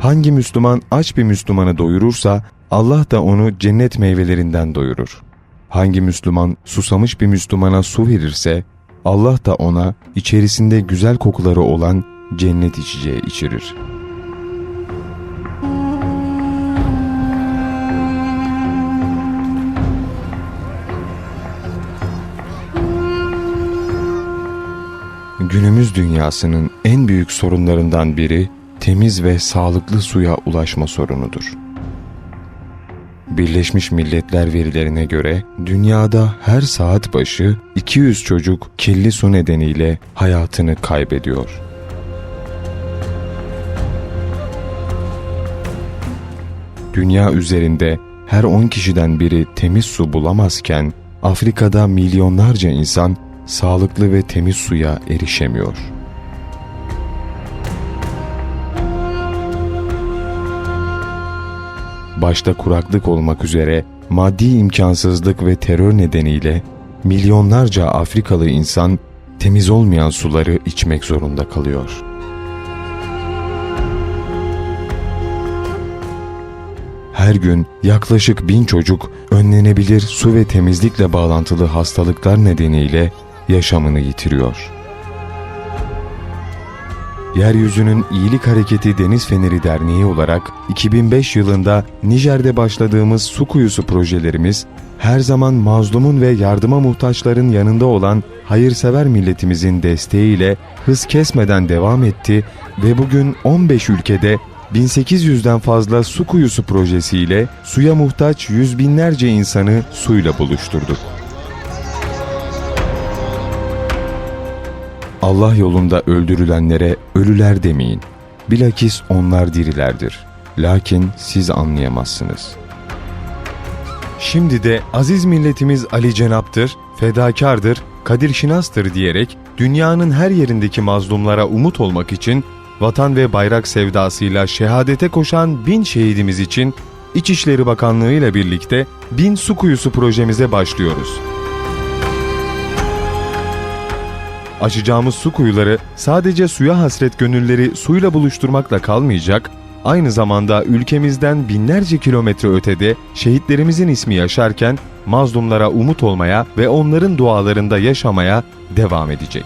Hangi Müslüman aç bir Müslümanı doyurursa Allah da onu cennet meyvelerinden doyurur. Hangi Müslüman susamış bir Müslümana su verirse Allah da ona içerisinde güzel kokuları olan cennet içeceği içirir. Günümüz dünyasının en büyük sorunlarından biri temiz ve sağlıklı suya ulaşma sorunudur. Birleşmiş Milletler verilerine göre dünyada her saat başı 200 çocuk kirli su nedeniyle hayatını kaybediyor. Dünya üzerinde her 10 kişiden biri temiz su bulamazken Afrika'da milyonlarca insan sağlıklı ve temiz suya erişemiyor. Başta kuraklık olmak üzere maddi imkansızlık ve terör nedeniyle milyonlarca Afrikalı insan temiz olmayan suları içmek zorunda kalıyor. Her gün yaklaşık bin çocuk önlenebilir su ve temizlikle bağlantılı hastalıklar nedeniyle yaşamını yitiriyor. Yeryüzünün İyilik Hareketi Deniz Feneri Derneği olarak 2005 yılında Nijer'de başladığımız su kuyusu projelerimiz her zaman mazlumun ve yardıma muhtaçların yanında olan hayırsever milletimizin desteğiyle hız kesmeden devam etti ve bugün 15 ülkede 1800'den fazla su kuyusu projesiyle suya muhtaç yüz binlerce insanı suyla buluşturduk. Allah yolunda öldürülenlere ölüler demeyin. Bilakis onlar dirilerdir. Lakin siz anlayamazsınız. Şimdi de aziz milletimiz Ali Cenap'tır, fedakardır, Kadir Şinas'tır diyerek dünyanın her yerindeki mazlumlara umut olmak için vatan ve bayrak sevdasıyla şehadete koşan bin şehidimiz için İçişleri Bakanlığı ile birlikte bin su kuyusu projemize başlıyoruz. Açacağımız su kuyuları sadece suya hasret gönülleri suyla buluşturmakla kalmayacak, aynı zamanda ülkemizden binlerce kilometre ötede şehitlerimizin ismi yaşarken mazlumlara umut olmaya ve onların dualarında yaşamaya devam edecek.